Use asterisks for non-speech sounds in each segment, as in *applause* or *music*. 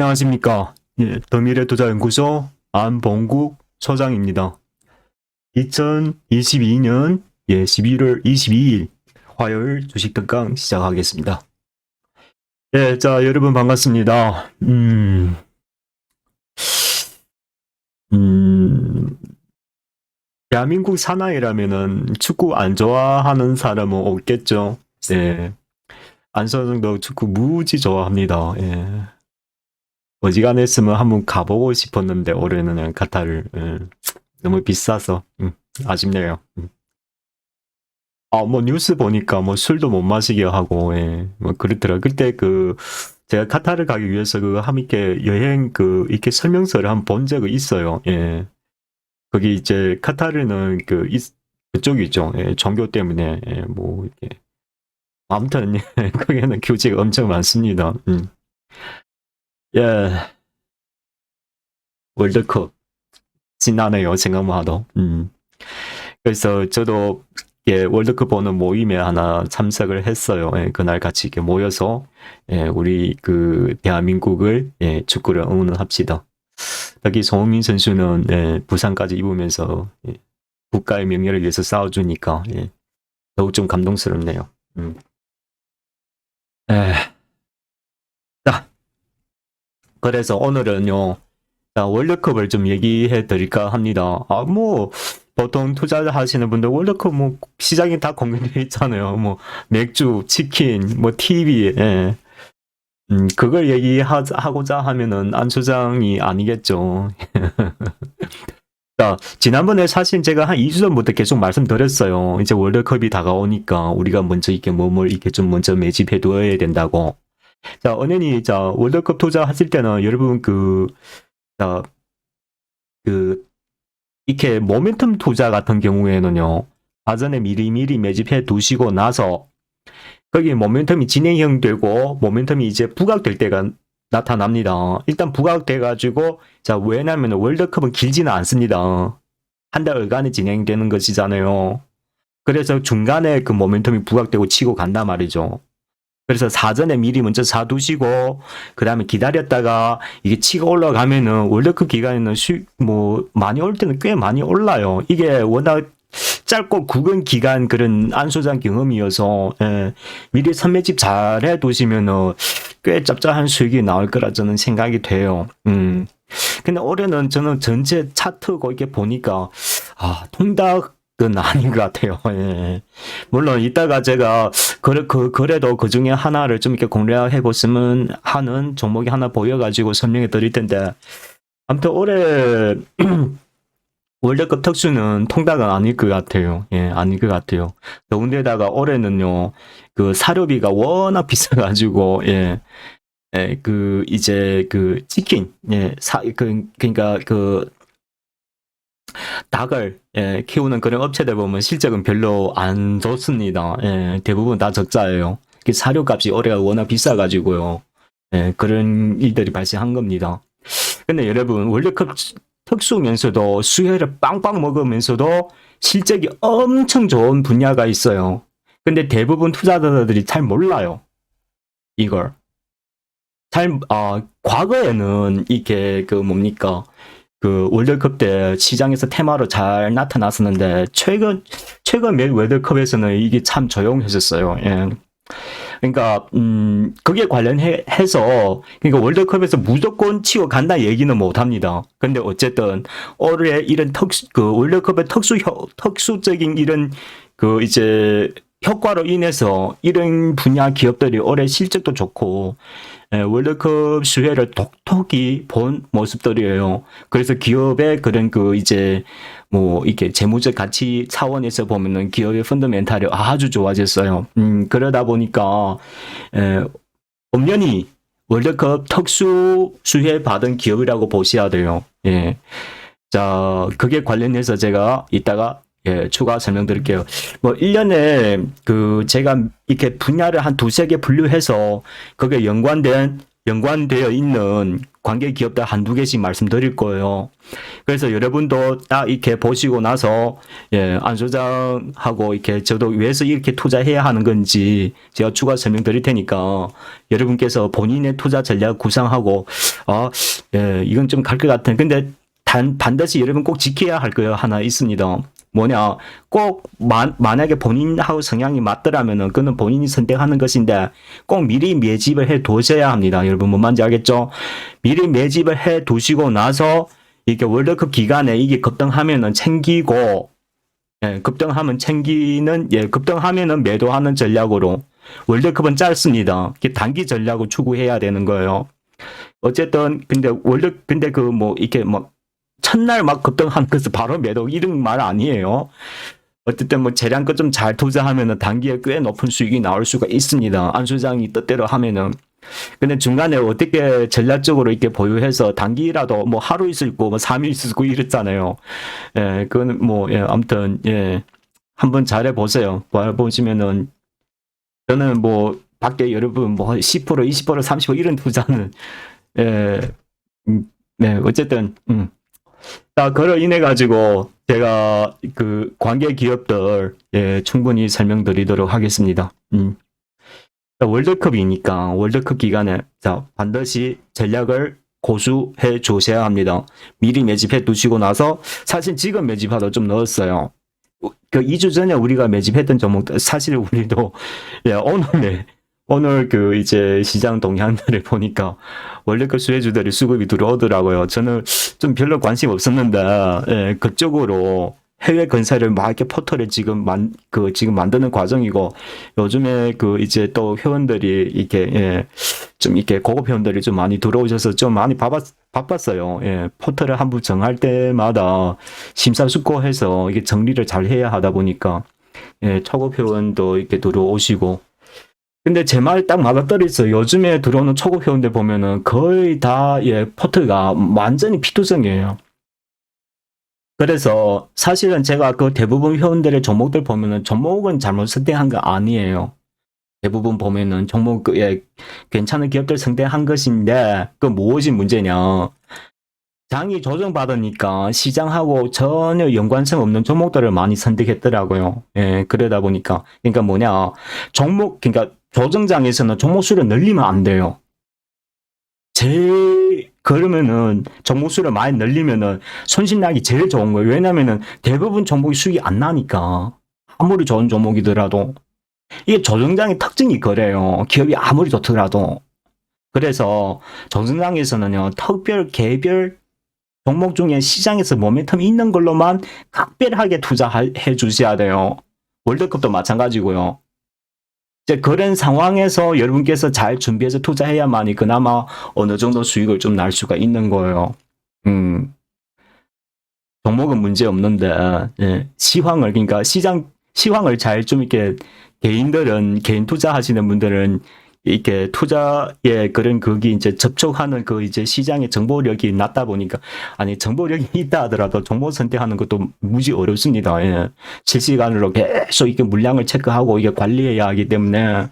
안녕하십니까. 예, 더미래투자연구소 안봉국 소장입니다. 2022년 예, 11월 22일 화요일 주식 특강 시작하겠습니다. 예, 자, 여러분 반갑습니다. 음, 음, 대한민국 사나이라면은 축구 안 좋아하는 사람은 없겠죠. 예. 안선정도 축구 무지 좋아합니다. 예. 어지간했으면 한번 가보고 싶었는데 올해는 카타를 예. 너무 비싸서 음, 아쉽네요. 음. 아뭐 뉴스 보니까 뭐 술도 못 마시게 하고 예. 뭐 그렇더라. 그때 그 제가 카타를 가기 위해서 그 함께 여행 그 이렇게 설명서를 한번본 적이 있어요. 예. 거기 이제 카타르는 그 이- 그쪽이 있죠. 예, 종교 때문에 예, 뭐 이렇게 아무튼 예, *laughs* 거기에는 규제가 엄청 많습니다. 음. 예. 월드컵 신나네요. 생각만 해도. 음. 그래서 저도 예, 월드컵 보는 모임에 하나 참석을 했어요. 예, 그날 같이 이렇게 모여서 예, 우리 그 대한민국을 예, 축구를 응원합시다. 특히 송민 선수는 예, 부상까지 입으면서 예, 국가의 명예를 위해서 싸워주니까 예, 더욱 좀 감동스럽네요. 음. 에. 자, 그래서 오늘은요, 자, 월드컵을 좀 얘기해 드릴까 합니다. 아, 뭐, 보통 투자하시는 분들 월드컵 뭐, 시장이 다 공개되어 있잖아요. 뭐, 맥주, 치킨, 뭐, TV, 예. 음, 그걸 얘기하고자 하면은 안 소장이 아니겠죠. *laughs* 자, 지난번에 사실 제가 한 2주 전부터 계속 말씀드렸어요. 이제 월드컵이 다가오니까 우리가 먼저 이렇게 몸을 이렇게 좀 먼저 매집해 두어야 된다고. 자, 은연히 자, 월드컵 투자하실 때는 여러분 그, 자, 그, 이렇게 모멘텀 투자 같은 경우에는요, 사전에 미리미리 매집해 두시고 나서 거기 모멘텀이 진행형 되고 모멘텀이 이제 부각될 때가 나타납니다. 일단 부각돼 가지고 자 왜냐면 월드컵은 길지는 않습니다. 한 달간에 진행되는 것이잖아요. 그래서 중간에 그 모멘텀이 부각되고 치고 간단 말이죠. 그래서 사전에 미리 먼저 사두시고 그 다음에 기다렸다가 이게 치고 올라가면은 월드컵 기간에는 수, 뭐 많이 올 때는 꽤 많이 올라요. 이게 워낙 짧고 굵은 기간 그런 안소장 경험이어서 예, 미리 선매집 잘 해두시면은 꽤 짭짤한 수익이 나올 거라 저는 생각이 돼요. 음. 근데 올해는 저는 전체 차트고 이렇게 보니까 아 통닭 은 아닌 것 같아요. *laughs* 예. 물론 이따가 제가 그래 그 그래도 그 중에 하나를 좀 이렇게 공략해 보시면 하는 종목이 하나 보여가지고 설명해 드릴 텐데 아무튼 올해 *clears throat* 월드컵 특수는 통닭은 아닐 것 같아요. 예, 아닐 것 같아요. 더군데다가 올해는요, 그 사료비가 워낙 비싸가지고, 예, 예, 그, 이제 그 치킨, 예, 사, 그, 그니까 그, 닭을, 예, 키우는 그런 업체들 보면 실적은 별로 안 좋습니다. 예, 대부분 다 적자예요. 그 사료 값이 올해가 워낙 비싸가지고요. 예, 그런 일들이 발생한 겁니다. 근데 여러분, 월드컵 특수면서도 수혜를 빵빵 먹으면서도 실적이 엄청 좋은 분야가 있어요. 근데 대부분 투자자들이 잘 몰라요. 이걸. 잘, 아, 과거에는 이게 그 뭡니까. 그 월드컵 때 시장에서 테마로 잘 나타났었는데 최근, 최근 몇 월드컵에서는 이게 참 조용해졌어요. 예. 그러니까 음 그게 관련해서 그러니까 월드컵에서 무조건 치고 간다 얘기는 못 합니다. 근데 어쨌든 올해 이런 특수 그 월드컵의 특수 혀, 특수적인 이런 그 이제 효과로 인해서 이런 분야 기업들이 올해 실적도 좋고 예, 월드컵 수혜를 독특히 본 모습들이에요. 그래서 기업의 그런 그 이제 뭐 이렇게 재무적 가치 차원에서 보면은 기업의 펀더멘탈이 아주 좋아졌어요. 음, 그러다 보니까 에, 엄연히 월드컵 특수 수혜 받은 기업이라고 보셔야 돼요. 예. 자, 그게 관련해서 제가 이따가 예, 추가 설명드릴게요. 뭐 1년에 그 제가 이렇게 분야를 한 두세 개 분류해서 거기에 연관된 연관되어 있는 관계 기업들 한두 개씩 말씀드릴 거예요. 그래서 여러분도 딱 이렇게 보시고 나서 예, 안 소장하고 이렇게 저도 왜서 이렇게 투자해야 하는 건지 제가 추가 설명드릴 테니까 여러분께서 본인의 투자 전략 구상하고 아, 예, 이건 좀 갈 것 같은. 근데 단 반드시 여러분 꼭 지켜야 할거 하나 있습니다. 뭐냐 꼭 만, 만약에 본인하고 성향이 맞더라면은 그는 본인이 선택하는 것인데 꼭 미리 매집을 해 두셔야 합니다. 여러분 뭔 말인지 알겠죠? 미리 매집을 해 두시고 나서 이게 월드컵 기간에 이게 급등하면은 챙기고 예, 급등하면 챙기는 예, 급등하면은 매도하는 전략으로 월드컵은 짧습니다. 단기 전략을 추구해야 되는 거예요. 어쨌든 근데 월드 근데 그 뭐 이렇게 막 첫날 막 것을 바로 매도 이런 말 아니에요. 어쨌든 뭐 재량껏 좀 잘 투자하면은 단기에 꽤 높은 수익이 나올 수가 있습니다. 안 소장이 뜻대로 하면은. 근데 중간에 어떻게 전략적으로 이렇게 보유해서 단기라도 뭐 하루 있을 거뭐 3일 있을 거 이랬잖아요. 예, 그건 뭐, 예, 아무튼, 예. 한번 잘해 보세요. 보시면은, 저는 뭐, 밖에 여러분 뭐 10%, 20%, 30% 이런 투자는, 예, 음, 네, 어쨌든, 음. 자, 그로 인해 가지고 제가 그 관계 기업들 예, 충분히 설명드리도록 하겠습니다. 음. 자, 월드컵이니까 월드컵 기간에 자, 반드시 전략을 고수해 주셔야 합니다. 미리 매집해 두시고 나서 사실 지금 매집하다 좀 넣었어요. 그 2주 전에 우리가 매집했던 종목들 사실 우리도 예, 오늘 오늘 그 이제 시장 동향들을 보니까 월드컵 수혜주들이 수급이 들어오더라고요. 저는 좀 별로 관심 없었는데 예, 그쪽으로 해외 건설을 막 이렇게 포털을 지금 만 그 지금 만드는 과정이고 요즘에 그 이제 또 회원들이 이렇게 예, 좀 이렇게 고급 회원들이 좀 많이 들어오셔서 좀 많이 바빴 바빴어요. 예, 포털을 한번 정할 때마다 심사숙고해서 이게 정리를 잘 해야 하다 보니까 예, 초급 회원도 이렇게 들어오시고 근데 제 말 딱 맞아떨어져. 요즘에 들어오는 초급 회원들 보면은 거의 다, 예, 포트가 완전히 피투성이에요. 그래서 사실은 제가 그 대부분 회원들의 종목들 보면은 종목은 잘못 선택한 거 아니에요. 대부분 보면은 종목, 그, 예, 괜찮은 기업들 선택한 것인데, 그 무엇이 문제냐. 장이 조정받으니까 시장하고 전혀 연관성 없는 종목들을 많이 선택했더라고요. 예, 그러다 보니까. 그러니까 뭐냐. 종목, 그러니까 조정장에서는 종목 수를 늘리면 안 돼요. 제일 그러면은 종목 수를 많이 늘리면은 손실나기 제일 좋은 거예요. 왜냐면은 대부분 종목이 수익이 안 나니까 아무리 좋은 종목이더라도 이게 조정장의 특징이 그래요. 기업이 아무리 좋더라도 그래서 조정장에서는요 특별 개별 종목 중에 시장에서 모멘텀이 있는 걸로만 각별하게 투자해 주셔야 돼요. 월드컵도 마찬가지고요. 이제 그런 상황에서 여러분께서 잘 준비해서 투자해야만이 그나마 어느 정도 수익을 좀 날 수가 있는 거예요. 음. 종목은 문제 없는데, 예. 시황을, 그러니까 시장, 시황을 잘 좀 이렇게 개인들은, 개인 투자하시는 분들은 이렇게 투자에 그런 거기 이제 접촉하는 그 이제 시장의 정보력이 낮다 보니까 아니 정보력이 있다 하더라도 정보 선택하는 것도 무지 어렵습니다. 예. 실시간으로 계속 이게 물량을 체크하고 이게 관리해야 하기 때문에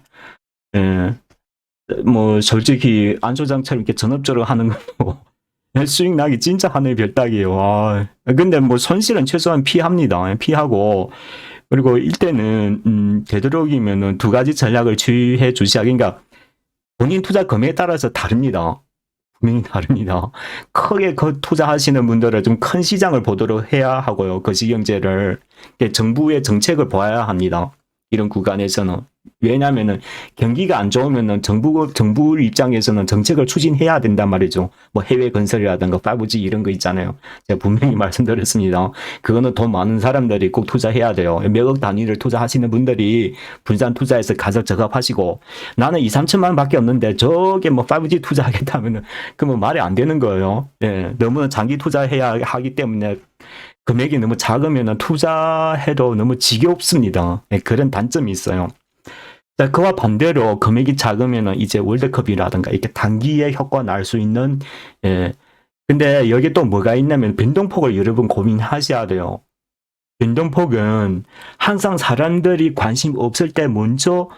예. 뭐 솔직히 안 소장처럼 이렇게 전업적으로 하는 거 *laughs* 수익 나기 진짜 하늘 별따기예요. 아, 근데 뭐 손실은 최소한 피합니다. 피하고 그리고 이때는 음, 되도록이면은 두 가지 전략을 취해 주셔야 그러니까 본인 투자 금액에 따라서 다릅니다. 분명히 다릅니다. 크게 그 투자하시는 분들은 좀 큰 시장을 보도록 해야 하고요. 거시경제를 정부의 정책을 봐야 합니다. 이런 구간에서는 왜냐하면은 경기가 안 좋으면은 정부 정부 입장에서는 정책을 추진해야 된단 말이죠. 뭐 해외 건설이라든가 5G 이런 거 있잖아요. 제가 분명히 *laughs* 말씀드렸습니다. 그거는 돈 많은 사람들이 꼭 투자해야 돼요. 몇억 단위를 투자하시는 분들이 분산 투자해서 가격 적합하시고 나는 2, 3천만 원밖에 없는데 저게 뭐 5G 투자하겠다면은 그뭐 말이 안 되는 거예요. 예, 너무 장기 투자해야 하기 때문에 금액이 너무 작으면 투자해도 너무 지겹습니다. 예, 그런 단점이 있어요. 자, 그와 반대로 금액이 작으면 이제 월드컵이라든가 이렇게 단기에 효과 날 수 있는, 예. 근데 여기 또 뭐가 있냐면 변동폭을 여러 분 고민하셔야 돼요. 변동폭은 항상 사람들이 관심 없을 때 먼저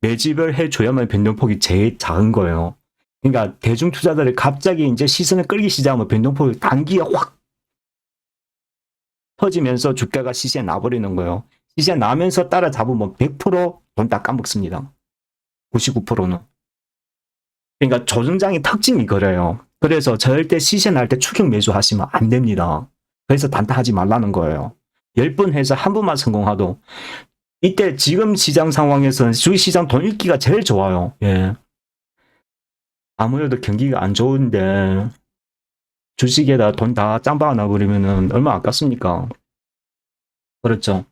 매집을 해줘야만 변동폭이 제일 작은 거예요. 그러니까 대중 투자들이 갑자기 이제 시선을 끌기 시작하면 변동폭이 단기에 확 터지면서 주가가 시세에 나버리는 거예요. 시세에 나면서 따라잡으면 100% 돈다 까먹습니다. 99%는. 그러니까 조정장의 특징이 그래요. 그래서 절대 시세 날 때 추격 매수 하시면 안 됩니다. 그래서 단타하지 말라는 거예요. 10번 해서 한 번만 성공하도 이때 지금 시장 상황에서는 주식시장 돈 읽기가 제일 좋아요. 예. 아무래도 경기가 안 좋은데 주식에다 돈 다 짬박아 놔버리면은 얼마 아깝습니까? 그렇죠.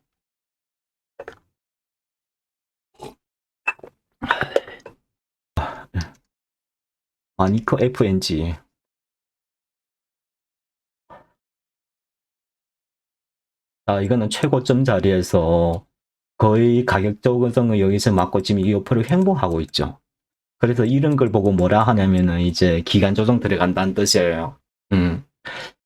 마니커 FNG 아, 이거는 최고점 자리에서 거의 가격 조정을 여기서 맞고 지금 이 옆으로 횡보하고 있죠. 그래서 이런 걸 보고 뭐라 하냐면은 이제 기간 조정 들어간다는 뜻이에요. 음.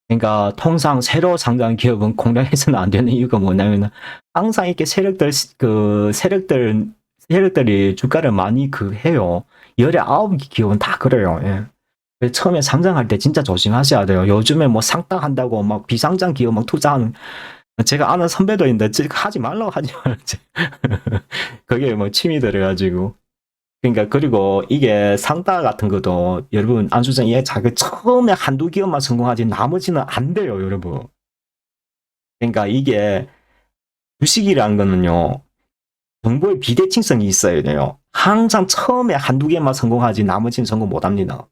그러니까 통상 새로 상장한 기업은 공략해서는 안 되는 이유가 뭐냐면은 항상 이렇게 세력들 그 세력들 세력들이 주가를 많이 그 해요. 열에 아홉 개 기업은 다 그래요. 예. 그래서 처음에 상장할 때 진짜 조심하셔야 돼요. 요즘에 뭐 상장한다고 막 비상장 기업 막 투자하는 제가 아는 선배도 있는데 지- 하지 말라고 하지 말지. *laughs* 그게 뭐 침이 들어가지고. 그러니까 그리고 이게 상따 같은 것도 여러분 안수정 이해 자그 처음에 한두 기업만 성공하지 나머지는 안 돼요, 여러분. 그러니까 이게 주식이라는 거는요. 정보의 비대칭성이 있어야 돼요. 항상 처음에 한두 개만 성공하지 나머지는 성공 못 합니다.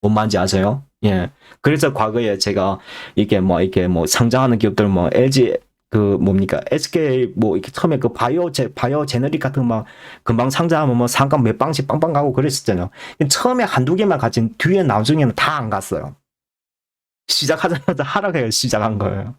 뭔 말인지 아세요? 예. 그래서 과거에 제가 이게 뭐 이렇게 뭐 상장하는 기업들 뭐 LG 그 뭡니까 SK 뭐 이렇게 처음에 그 바이오 제 바이오 제너릭 같은 거막 금방 상장하면 뭐 상가 몇 방씩 빵빵 가고 그랬었잖아요. 처음에 한두 개만 가진 뒤에 나중에는 다 안 갔어요. 시작하자마자 하락해 시작한 거예요.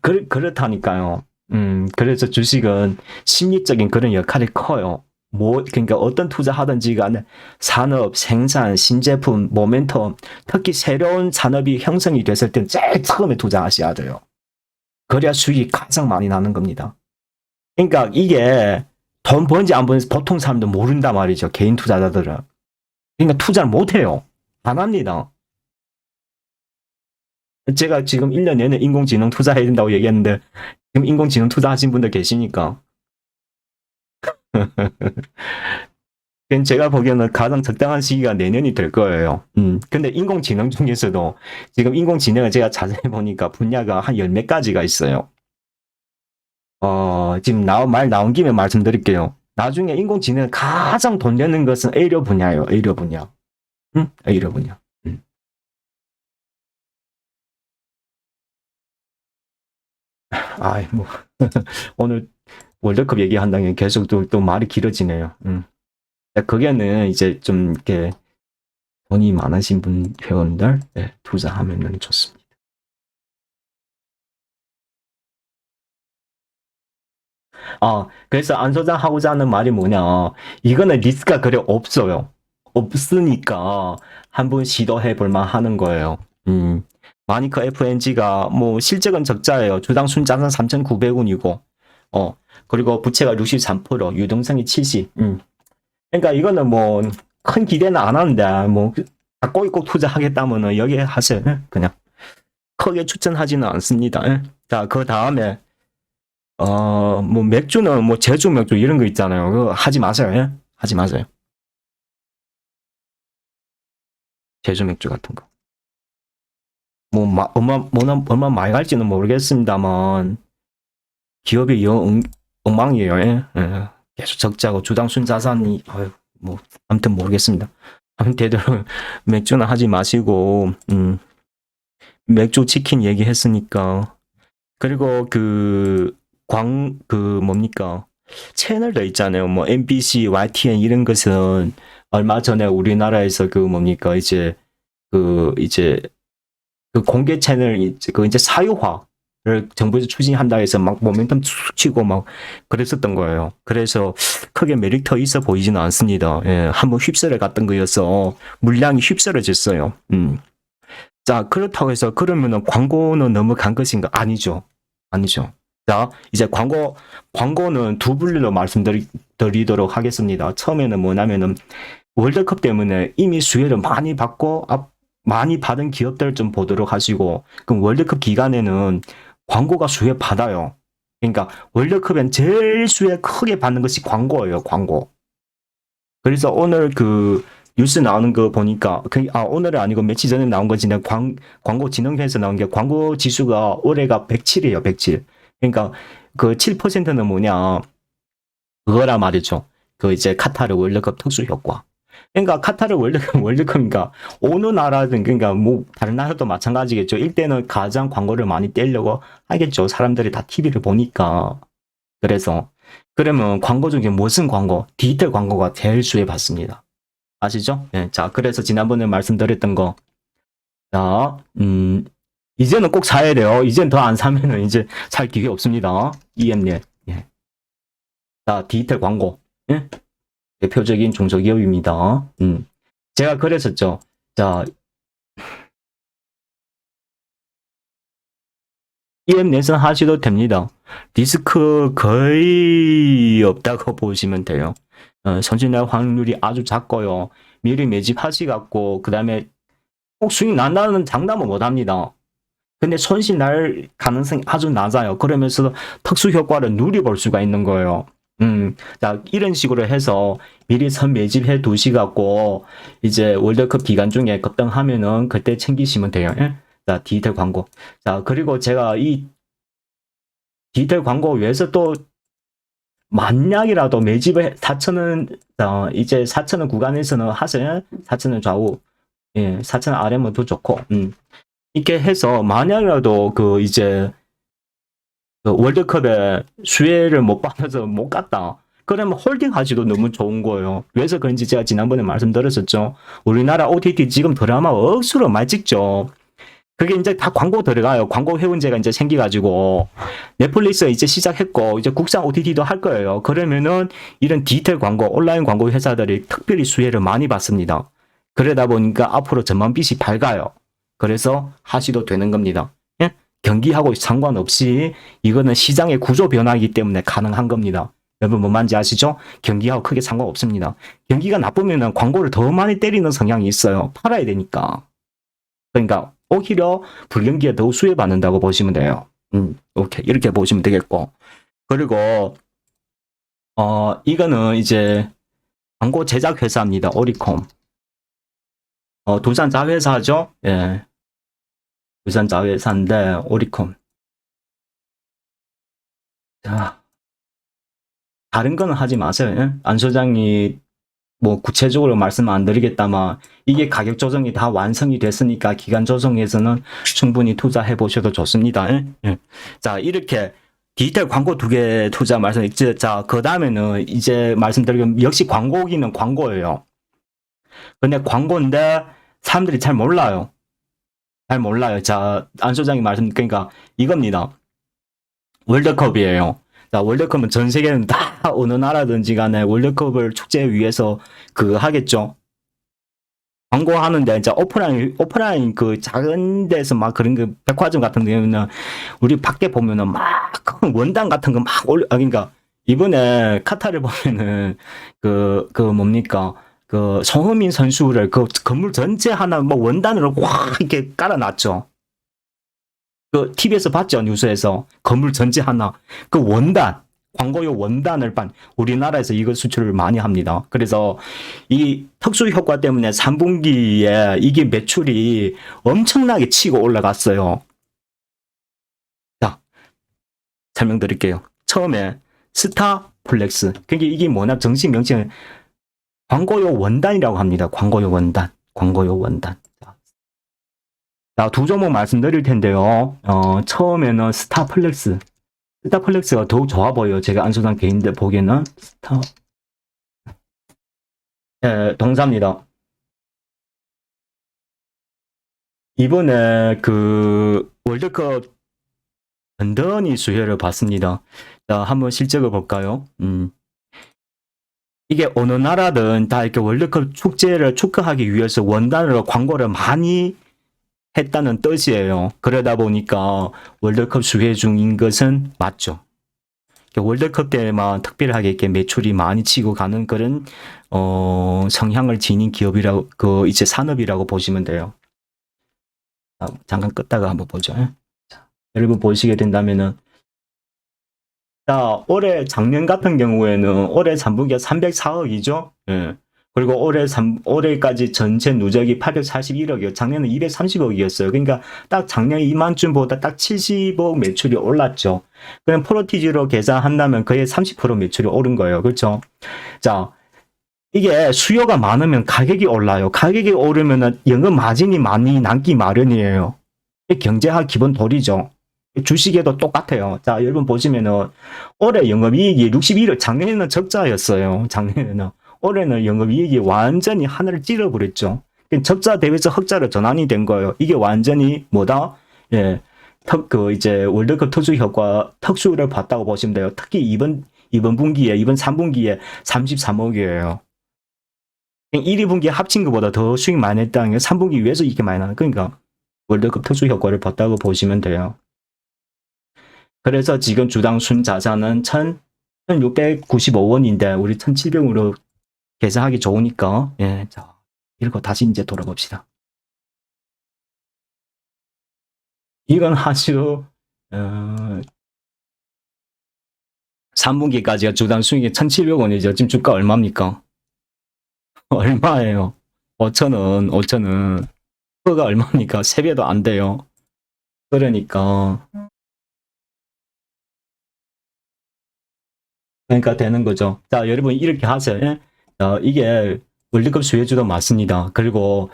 그, 그렇다니까요. 음, 그래서 주식은 심리적인 그런 역할이 커요. 뭐, 그러니까 어떤 투자 하든지 간에 산업, 생산, 신제품, 모멘텀, 특히 새로운 산업이 형성이 됐을 때는 제일 처음에 투자하셔야 돼요. 그래야 수익이 가장 많이 나는 겁니다. 그러니까 이게 돈 버는지 안 버는지 보통 사람들 모른단 말이죠. 개인 투자자들은. 그러니까 투자를 못 해요. 안 합니다. 제가 지금 1년 내내 인공지능 투자해야 된다고 얘기했는데 지금 인공지능 투자하신 분들 계시니까. *laughs* 제가 보기에는 가장 적당한 시기가 내년이 될 거예요. 음, 근데 인공지능 중에서도 지금 인공지능을 제가 자세히 보니까 분야가 한 열 몇 가지가 있어요. 어, 지금 나, 말 나온 김에 말씀드릴게요. 나중에 인공지능 가장 돈 되는 것은 의료 분야예요. 의료 분야. 응? 의료 분야. 아이, 뭐. *laughs* 오늘 월드컵 얘기한다면 계속 또, 또 말이 길어지네요. 음. 거기에는 이제 좀 이렇게 돈이 많으신 분 회원들 네, 투자하면 좋습니다. 아, 그래서 안 소장 하고자 하는 말이 뭐냐. 이거는 리스크가 그래 없어요. 없으니까 한번 시도해 볼만 하는 거예요. 음. 마니커 FNG가 뭐 실적은 적자예요. 주당 순자산 3,900원이고, 어, 그리고 부채가 63%, 유동성이 70. 음. 그러니까 이거는 뭐 큰 기대는 안 하는데 뭐 꼭꼭 투자하겠다면은 여기에 하세요. 예, 그냥 크게 추천하지는 않습니다. 예. 자, 그 다음에 어 뭐 맥주는 뭐 제주 맥주 이런 거 있잖아요. 그거 하지 마세요. 예? 하지 마세요. 제주 맥주 같은 거. 뭐 마, 얼마 얼마 많이 갈지는 모르겠습니다만 기업이 영 엉망이에요. 예? 예. 계속 적자고 주당 순자산이 아유 뭐 아무튼 모르겠습니다. 아무튼 되도록 *laughs* 맥주는 하지 마시고 음 맥주 치킨 얘기했으니까 그리고 그 광 그 뭡니까 채널도 있잖아요. 뭐 MBC, YTN 이런 것은 얼마 전에 우리나라에서 그 뭡니까 이제 그 이제 그 공개 채널 이제 그 이제 사유화 를 정부에서 추진한다 해서 막 모멘텀 툭 치고 막 그랬었던 거예요. 그래서 크게 메리트 있어 보이지는 않습니다. 예, 한번 휩쓸어 갔던 거여서 물량이 휩쓸어졌어요. 음. 자, 그렇다고 해서 그러면은 광고는 너무 간 것인가? 아니죠. 아니죠. 자, 이제 광고, 광고는 두 분류로 말씀드리도록 하겠습니다. 처음에는 뭐냐면은 월드컵 때문에 이미 수혜를 많이 받고 앞- 많이 받은 기업들 좀 보도록 하시고 그럼 월드컵 기간에는 광고가 수혜 받아요. 그러니까 월드컵엔 제일 수혜 크게 받는 것이 광고예요. 광고. 그래서 오늘 그 뉴스 나오는 거 보니까 그, 아 오늘은 아니고 며칠 전에 나온 거지 광, 광고 진흥회에서 나온 게 광고 지수가 올해가 107이에요. 107. 그러니까 그 7%는 뭐냐 그거라 말이죠. 그 이제 카타르 월드컵 특수 효과. 그러니까 카타르 월드컵 *laughs* 월드컵이니까 어느 나라든 그러니까 뭐 다른 나라도 마찬가지겠죠. 일대는 가장 광고를 많이 떼려고 하겠죠. 사람들이 다 TV를 보니까. 그래서 그러면 광고 중에 무슨 광고? 디지털 광고가 제일 수혜 받습니다. 아시죠? 예. 자, 그래서 지난번에 말씀드렸던 거. 자, 음, 이제는 꼭 사야 돼요. 이젠 더 안 사면은 이제 살 기회 없습니다. EML. 예. 자, 디지털 광고. 예? 대표적인 중소기업입니다. 음. 제가 그랬었죠. 자, EM넷은 하셔도 됩니다. 리스크 거의 없다고 보시면 돼요. 어, 선진날 확률이 아주 작고요. 미리 매집하시갖고, 그 다음에 꼭 수익 난다는 장담은 못 합니다. 근데 손실 날 가능성이 아주 낮아요. 그러면서 특수 효과를 누려볼 수가 있는 거예요. 음, 자, 이런 식으로 해서 미리 선 매집해 두시갖고, 이제 월드컵 기간 중에 급등하면은 그때 챙기시면 돼요. 예? 자, 디지털 광고. 자, 그리고 제가 이 디지털 광고 위해서 또 만약이라도 매집을 4천원, 어, 이제 4천원 구간에서는 하세요. 4천원 좌우, 예, 4천원 아래면 더 좋고, 음. 이렇게 해서 만약이라도 그 이제 그 월드컵에 수혜를 못 받아서 못 갔다. 그러면 홀딩 하지도 너무 좋은 거예요. 그래서 그런지 제가 지난번에 말씀드렸었죠. 우리나라 OTT 지금 드라마 억수로 많이 찍죠. 그게 이제 다 광고 들어가요. 광고 회원제가 이제 생겨가지고 넷플릭스 이제 시작했고 이제 국산 OTT도 할 거예요. 그러면은 이런 디지털 광고, 온라인 광고 회사들이 특별히 수혜를 많이 받습니다. 그러다 보니까 앞으로 전망빛이 밝아요. 그래서 하시도 되는 겁니다. 예? 경기하고 상관없이 이거는 시장의 구조 변화이기 때문에 가능한 겁니다. 여러분 뭔 말인지 아시죠? 경기하고 크게 상관없습니다. 경기가 나쁘면은 광고를 더 많이 때리는 성향이 있어요. 팔아야 되니까. 그러니까 오히려 불경기에 더 수혜받는다고 보시면 돼요. 음, 오케이. 이렇게 보시면 되겠고. 그리고, 어, 이거는 이제 광고 제작 회사입니다. 오리콤. 어, 두산 자회사죠? 예. 두산 자회사인데, 오리콤. 자. 다른 거는 하지 마세요. 예? 안 소장이 뭐 구체적으로 말씀 안 드리겠다만 이게 가격 조정이 다 완성이 됐으니까 기간 조정에서는 충분히 투자해 보셔도 좋습니다. 예? 예. 자 이렇게 디지털 광고 두 개 투자 말씀 이제 자 그 다음에는 이제 말씀드리면 역시 광고기는 광고예요. 근데 광고인데 사람들이 잘 몰라요. 잘 몰라요. 자 안 소장이 말씀 그러니까 이겁니다. 월드컵이에요. 자, 월드컵은 전 세계는 다 *laughs* 어느 나라든지 간에 월드컵을 축제 위해서 그 하겠죠. 광고하는데 이제 오프라인 오프라인 그 작은 데서 막 그런 그 백화점 같은 데는 우리 밖에 보면은 막큰 원단 같은 거 막 올려 아 그러니까 이번에 카타르 보면은 그그 뭡니까 그 손흥민 선수를 그 건물 전체 하나 뭐 원단으로 꽉 이렇게 깔아놨죠. 그 TV에서 봤죠 뉴스에서 건물 전체 하나 그 원단 광고용 원단을 반 우리나라에서 이거 수출을 많이 합니다. 그래서 이 특수 효과 때문에 3분기에 이게 매출이 엄청나게 치고 올라갔어요. 자 설명드릴게요. 처음에 스타플렉스 그게 이게 뭐냐 정식 명칭은 광고용 원단이라고 합니다. 광고용 원단, 광고용 원단. 자, 자, 두 종목 말씀드릴 텐데요. 어, 처음에는 스타플렉스. 스타플렉스가 더욱 좋아 보여요. 제가 안소장 개인들 보기에는 스타. 예, 동사입니다. 이번에 그 월드컵 던던히 수혜를 받습니다. 자, 한번 실적을 볼까요? 음. 이게 어느 나라든 다 이렇게 월드컵 축제를 축하하기 위해서 원단으로 광고를 많이 했다는 뜻이에요. 그러다 보니까 월드컵 수혜 중인 것은 맞죠. 월드컵 때만 특별하게 이렇게 매출이 많이 치고 가는 그런 어 성향을 지닌 기업이라고 그 이제 산업이라고 보시면 돼요. 아, 잠깐 껐다가 한번 보죠. 자, 여러분 보시게 된다면은 자 올해 작년 같은 경우에는 올해 3분기가 304억이죠. 예. 그리고 올해 3, 올해까지 전체 누적이 841억이요. 작년은 230억이었어요. 그러니까 딱 작년 이만쯤보다 딱 70억 매출이 올랐죠. 그럼 프로티지로 계산한다면 거의 30% 매출이 오른 거예요. 그렇죠? 자, 이게 수요가 많으면 가격이 올라요. 가격이 오르면은 영업 마진이 많이 남기 마련이에요. 경제학 기본 도리죠. 주식에도 똑같아요. 자, 여러분 보시면은 올해 영업이익이 61억, 작년에는 적자였어요. 작년에는. 올해는 영업이익이 완전히 하늘을 찌르버렸죠. 적자 대비해서 흑자로 전환이 된 거예요. 이게 완전히 뭐다? 예. 특, 그, 이제, 월드컵 특수 효과, 특수를 봤다고 보시면 돼요. 특히 이번, 이번 분기에, 이번 3분기에 33억이에요. 1, 2분기에 합친 것보다 더 수익 많이 했다는 게 3분기 위에서 이렇게 많이 나는, 그러니까, 월드컵 특수 효과를 봤다고 보시면 돼요. 그래서 지금 주당 순 자산은 1 1695원인데, 우리 1700으로 계산하기 좋으니까, 예, 자, 읽고 다시 이제 돌아봅시다. 이건 아주 어, 3분기까지가 주당 수익이 1,700원이죠. 지금 주가 얼마입니까? *laughs* 얼마예요? 5천원, 5천원. 그가 얼마입니까? 3배도 안 돼요. 그러니까 그러니까 되는 거죠. 자, 여러분 이렇게 하세요. 예? 자, 이게 월드컵 수혜주도 맞습니다. 그리고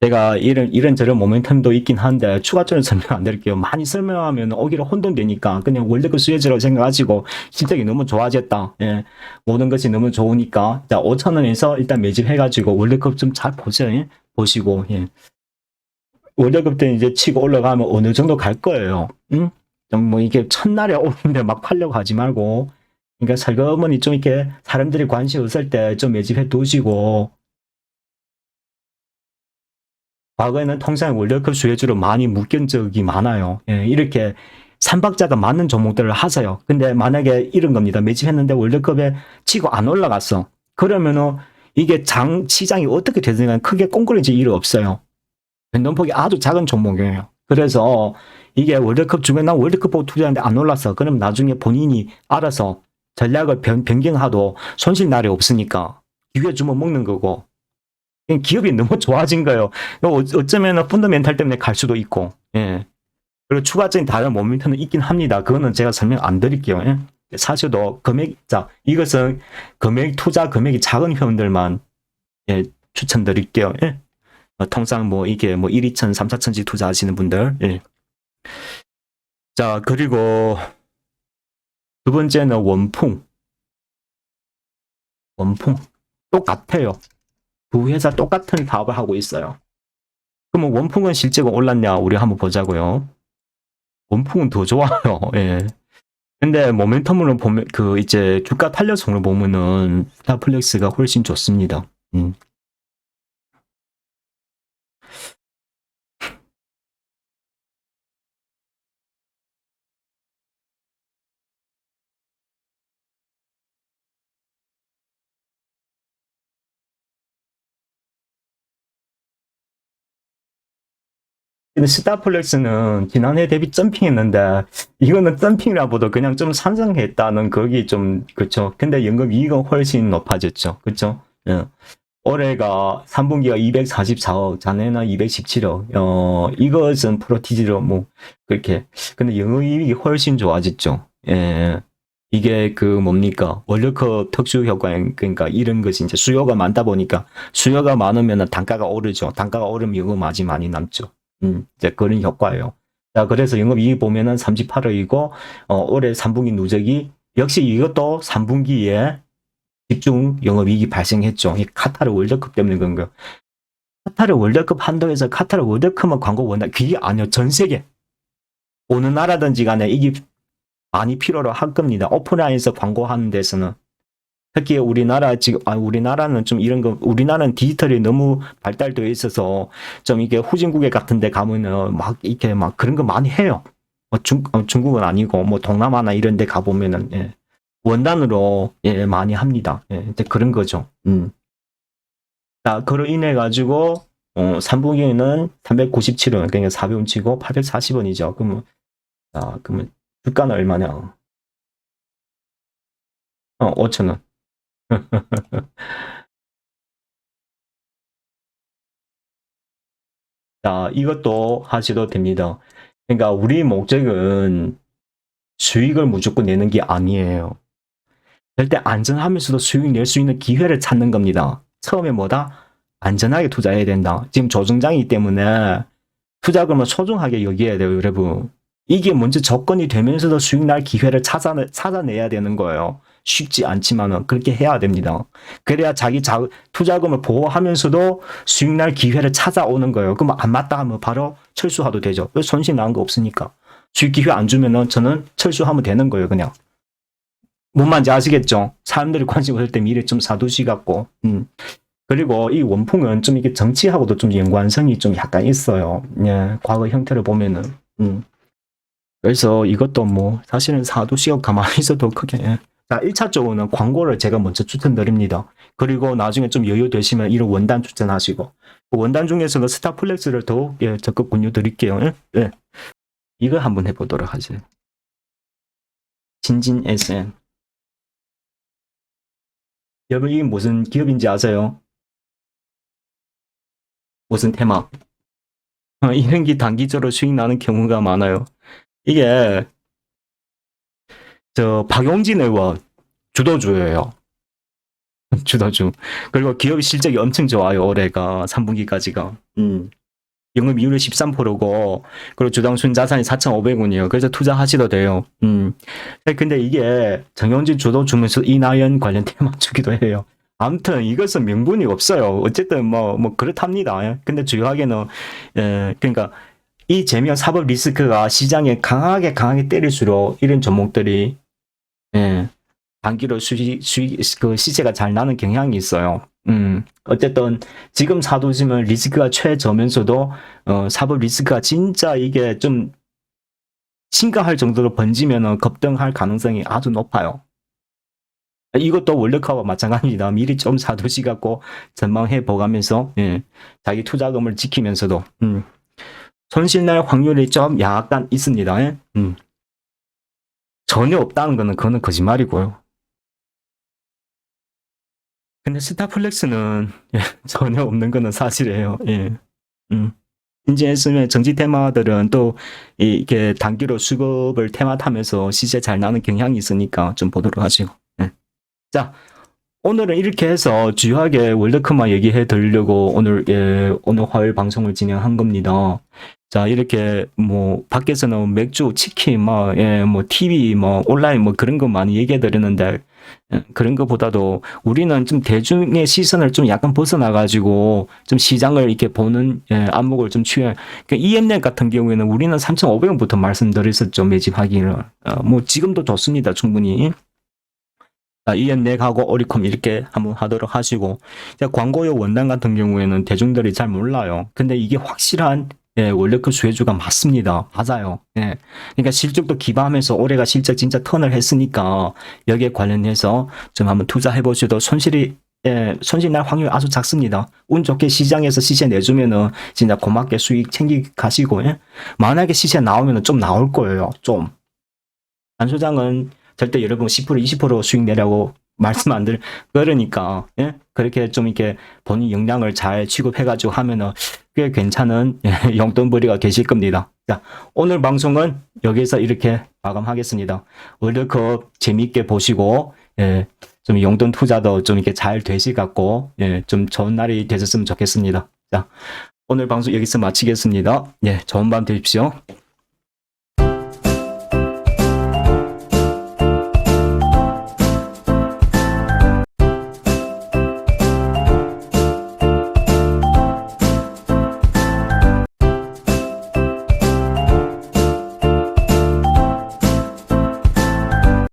제가 이런, 이런 저런 모멘텀도 있긴 한데, 추가적으로 설명 안 드릴게요. 많이 설명하면 오기로 혼돈되니까, 그냥 월드컵 수혜주라고 생각하시고, 실적이 너무 좋아졌다. 예. 모든 것이 너무 좋으니까, 자, 5천 원에서 일단 매집해가지고, 월드컵 좀 잘 보세요. 예. 보시고, 예. 월드컵 때 이제 치고 올라가면 어느 정도 갈 거예요. 응? 좀 뭐 이게 첫날에 *laughs* 오는데 막 팔려고 하지 말고, 그러니까 살금머니 좀 이렇게 사람들이 관심 없을 때 좀 매집해 두시고, 과거에는 통상 월드컵 수혜주로 많이 묶인 적이 많아요. 예, 이렇게 삼박자가 맞는 종목들을 하세요. 근데 만약에 이런 겁니다. 매집했는데 월드컵에 치고 안 올라갔어. 그러면은 이게 장, 시장이 어떻게 되든 크게 꽁그러질 일이 없어요. 변동폭이 아주 작은 종목이에요. 그래서 이게 월드컵 중에 난 월드컵 보고 투자하는데 안 올랐어. 그럼 나중에 본인이 알아서 전략을 변, 변경하도 손실 날이 없으니까 기회 주면 먹는 거고 기업이 너무 좋아진 거예요. 어- 어쩌면 펀더멘탈 때문에 갈 수도 있고, 예. 그리고 추가적인 다른 모멘텀은 있긴 합니다. 그거는 제가 설명 안 드릴게요. 예. 사실도 금액, 자, 이것은 금액, 투자 금액이 작은 회원들만, 예, 추천드릴게요. 예. 어, 통상 뭐 이게 뭐 1, 2천, 3, 4천씩 투자하시는 분들, 예. 자, 그리고 두 번째는 원풍. 원풍. 똑같아요. 두 회사 똑같은 사업을 하고 있어요. 그러면 원풍은 실제가 올랐냐? 우리 한번 보자고요. 원풍은 더 좋아요. *laughs* 예. 근데 모멘텀으로 보면 그 이제 주가 탄력성으로 보면은 스타플렉스가 훨씬 좋습니다. 음. 근데 스타플렉스는 지난해 대비 점핑했는데 이거는 점핑이라보다 그냥 좀 상승했다는 거기 좀 그쵸. 근데 연금 이익은 훨씬 높아졌죠. 그쵸? 예. 올해가 3분기가 244억, 작년에는 217억. 어, 이것은 프로티지로 뭐 그렇게. 근데 연금 이익이 훨씬 좋아졌죠. 예. 이게 그 뭡니까? 월드컵 특수 효과 그러니까 이런 것이 이제 수요가 많다 보니까 수요가 많으면 단가가 오르죠. 단가가 오르면 연금 마진 많이 남죠. 음, 이제 그런 효과예요. 자, 그래서 영업이익 보면은 38억이고, 어, 올해 3분기 누적이, 역시 이것도 3분기에 집중 영업이익이 발생했죠. 이 카타르 월드컵 때문에 그런 거예요. 카타르 월드컵 한도에서 카타르 월드컵만 광고 원다. 그게 아니요. 전 세계. 어느 나라든지 간에 이게 많이 필요로 할 겁니다. 오프라인에서 광고하는 데서는. 특히 우리나라 지금 아 우리나라는 좀 이런 거 우리나라는 디지털이 너무 발달되어 있어서 좀 이게 후진국에 같은 데 가면은 막 이렇게 막 그런 거 많이 해요. 뭐 중, 어, 중국은 아니고 뭐 동남아나 이런 데 가보면은 예. 원단으로 예, 많이 합니다. 예, 그런 거죠. 음. 자, 그로 인해 가지고 어, 3분기에는 397원, 그러니까 400원 치고 840원이죠. 그러면 자, 그러면 주가는 얼마냐? 어, 5,000원. 자, 이것도 하셔도 됩니다. 그러니까 우리 목적은 수익을 무조건 내는 게 아니에요. 절대 안전하면서도 수익 낼 수 있는 기회를 찾는 겁니다. 처음에 뭐다? 안전하게 투자해야 된다. 지금 조정장이기 때문에 투자금을 소중하게 여겨야 돼요, 여러분. 이게 먼저 조건이 되면서도 수익 날 기회를 찾아, 찾아내야 되는 거예요. 쉽지 않지만은 그렇게 해야 됩니다. 그래야 자기 자, 투자금을 보호하면서도 수익 날 기회를 찾아오는 거예요. 그럼 안 맞다 하면 바로 철수하도 되죠. 왜 손실 난거 없으니까. 수익 기회 안 주면은 저는 철수하면 되는 거예요, 그냥. 뭔 말인지 아시겠죠? 사람들이 관심 없을 때 미리 좀 사두시 갖고. 음. 그리고 이 원풍은 좀 이게 정치하고도 좀 연관성이 좀 약간 있어요. 예, 과거 형태를 보면은. 음. 그래서 이것도 뭐 사실은 사두시가 가만히 있어도 크게. 예. 자, 1차 쪽으로는 광고를 제가 먼저 추천드립니다. 그리고 나중에 좀 여유 되시면 이런 원단 추천하시고. 그 원단 중에서는 스타플렉스를 더욱 예, 적극 권유 드릴게요. 예? 예. 이거 한번 해보도록 하죠. 신진 SM. 여러분 이게 무슨 기업인지 아세요? 무슨 테마? 어, 이런 게 단기적으로 수익 나는 경우가 많아요. 이게 저 박용진 의원 주도주예요. *laughs* 주도주. 그리고 기업 실적이 엄청 좋아요. 올해가 3분기까지가. 음. 영업 이율이 13%고 그리고 주당 순 자산이 4,500원이에요. 그래서 투자하셔도 돼요. 음. 근데 이게 정영진 주도 주면서 이나연 관련 테마 주기도 해요. 아무튼 이것은 명분이 없어요. 어쨌든 뭐뭐 그렇답니다. 예. 근데 주요하게는 예, 그러니까 이 재미와 사법 리스크가 시장에 강하게 강하게 때릴수록 이런 종목들이 예, 단기로 수익 수익 그 시세가 잘 나는 경향이 있어요. 음, 어쨌든 지금 사두시면 리스크가 최저면서도 어, 사법 리스크가 진짜 이게 좀 심각할 정도로 번지면은 급등할 가능성이 아주 높아요. 이것도 원력화와 마찬가지입니다. 미리 좀 사두시 갖고 전망해 보가면서 예, 자기 투자금을 지키면서도 음, 손실 날 확률이 좀 약간 있습니다. 예? 음. 전혀 없다는 거는 그거는 거짓말이고요. 근데 스타플렉스는 예, *laughs* 전혀 없는 거는 사실이에요. 예. 음. 이제 했으면 정치 테마들은 또 이게 단기로 수급을 테마 타면서 시세 잘 나는 경향이 있으니까 좀 보도록 하시고. 예. 자, 오늘은 이렇게 해서 주요하게 월드컵만 얘기해 드리려고 오늘 예, 오늘 화요일 방송을 진행한 겁니다. 자, 이렇게 뭐 밖에서는 맥주, 치킨, 뭐, 예, 뭐 TV, 뭐 온라인 뭐 그런 거 많이 얘기해 드렸는데 예, 그런 것보다도 우리는 좀 대중의 시선을 좀 약간 벗어나 가지고 좀 시장을 이렇게 보는 예, 안목을 좀 취해. 그 EM넷 같은 경우에는 우리는 3,500원부터 말씀드렸었죠 매집하기를. 어, 뭐 지금도 좋습니다 충분히. 자, EM넷하고 오리콤 이렇게 한번 하도록 하시고 자, 광고용 원단 같은 경우에는 대중들이 잘 몰라요. 근데 이게 확실한 예, 원래그 수혜주가 맞습니다. 맞아요. 예. 그러니까 실적도 기반하면서 올해가 실적 진짜 턴을 했으니까 여기에 관련해서 좀 한번 투자해 보셔도 손실이 예, 손실 날 확률 아주 작습니다. 운 좋게 시장에서 시세 내주면은 진짜 고맙게 수익 챙기 가시고 예? 만약에 시세 나오면은 좀 나올 거예요. 좀. 안 소장은 절대 여러분 10% 20% 수익 내라고 *laughs* 말씀 안 들, 그러니까, 예? 그렇게 좀 이렇게 본인 역량을 잘 취급해가지고 하면은 꽤 괜찮은 예, *laughs* 용돈벌이가 계실 겁니다. 자, 오늘 방송은 여기서 이렇게 마감하겠습니다. 월드컵 재미있게 보시고, 예, 좀 용돈 투자도 좀 이렇게 잘 되실 같고, 예, 좀 좋은 날이 되셨으면 좋겠습니다. 자, 오늘 방송 여기서 마치겠습니다. 예, 좋은 밤 되십시오.